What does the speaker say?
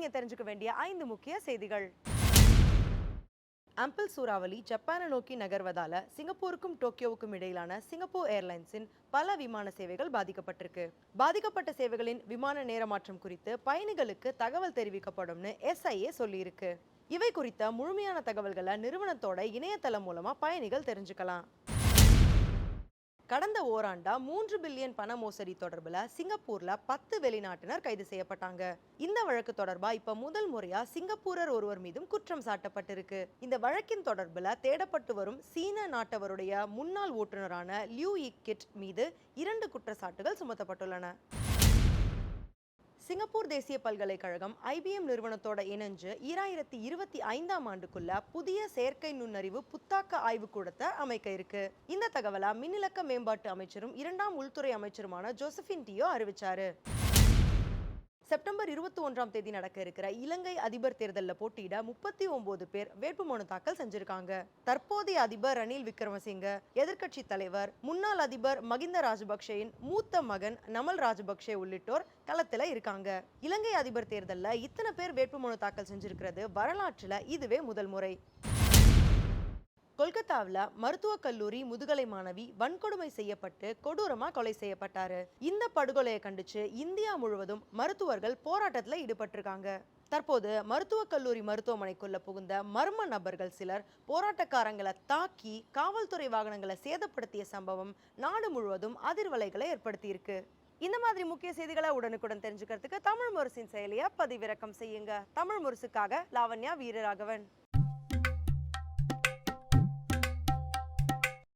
நீங்க தெரிஞ்சுக்க வேண்டிய ஐந்து முக்கிய செய்திகள். ஆம்பிள் சூறாவளி ஜப்பானை நோக்கி நகர்வதால சிங்கப்பூருக்கும் டோக்கியோவுக்கும் இடையிலான சிங்கப்பூர் ஏர்லைன்ஸின் பல விமான சேவைகள் பாதிக்கப்பட்டிருக்கு. பாதிக்கப்பட்ட சேவைகளின் விமான நேரமாற்றம் குறித்து பயணிகளுக்கு தகவல் தெரிவிக்கப்படும்னு எஸ்ஐஏ சொல்லியிருக்கு. இவை குறித்த முழுமையான தகவல்களை நிறுவனத்தோட இணையதளம் மூலமா பயணிகள் தெரிஞ்சுக்கலாம். கடந்த ஓராண்டா மூன்று பில்லியன் பண மோசடி தொடர்புல சிங்கப்பூர்ல பத்து வெளிநாட்டினர் கைது செய்யப்பட்டாங்க. இந்த வழக்கு தொடர்பா இப்ப முதல் முறையா சிங்கப்பூரர் ஒருவர் மீதும் குற்றம் சாட்டப்பட்டிருக்கு. இந்த வழக்கின் தொடர்புல தேடப்பட்டு வரும் சீன நாட்டவருடைய முன்னாள் ஓட்டுநரான லியூ இக்கிட் மீது இரண்டு குற்றச்சாட்டுகள் சுமத்தப்பட்டுள்ளன. சிங்கப்பூர் தேசிய பல்கலைக்கழகம் ஐபிஎம் நிறுவனத்தோட இணைஞ்சு ஈராயிரத்தி இருபத்தி ஐந்தாம் ஆண்டுக்குள்ள புதிய செயற்கை நுண்ணறிவு புத்தாக்க ஆய்வுக்கூடத்தை அமைக்க இருக்கு. இந்த தகவலை மின்னிலக்க மேம்பாட்டு அமைச்சரும் இரண்டாம் உள்துறை அமைச்சருமான ஜோசபின் டியோ அறிவிச்சாரு. செப்டம்பர் இருபத்தி ஒன்றாம் தேதி நடக்க இருக்கிற இலங்கை அதிபர் தேர்தலில் போட்டியிட முப்பத்தி ஒன்பது பேர் வேட்புமனு தாக்கல் செஞ்சிருக்காங்க. தற்போதைய அதிபர் ரணில் விக்ரமசிங்க எதிர்க்கட்சி தலைவர் முன்னாள் அதிபர் மகிந்த ராஜபக்சேயின் மூத்த மகன் நமல் ராஜபக்சே உள்ளிட்டோர் களத்துல இருக்காங்க. இலங்கை அதிபர் தேர்தலில் இத்தனை பேர் வேட்புமனு தாக்கல் செஞ்சிருக்கிறது வரலாற்றுல இதுவே முதல் முறை. கொல்கத்தாவில் மருத்துவக் கல்லூரி முதுகலை மாணவி வன்கொடுமை செய்யப்பட்டு கொடூரமா கொலை செய்யப்பட்டாரு. இந்த படுகொலையை கண்டிச்சு இந்தியா முழுவதும் மருத்துவர்கள் போராட்டத்துல ஈடுபட்டிருக்காங்க. தற்போது மருத்துவக் கல்லூரி மருத்துவமனைக்குள்ள புகுந்த மர்ம நபர்கள் சிலர் போராட்டக்காரங்களை தாக்கி காவல்துறை வாகனங்களை சேதப்படுத்திய சம்பவம் நாடு முழுவதும் அதிர்வலைகளை ஏற்படுத்தியிருக்கு. இந்த மாதிரி முக்கிய செய்திகளை உடனுக்குடன் தெரிஞ்சுக்கிறதுக்கு தமிழ் முரசின் செயலியை பதிவிறக்கம் செய்யுங்க. தமிழ் முரசுக்காக லாவண்யா வீரராகவன்.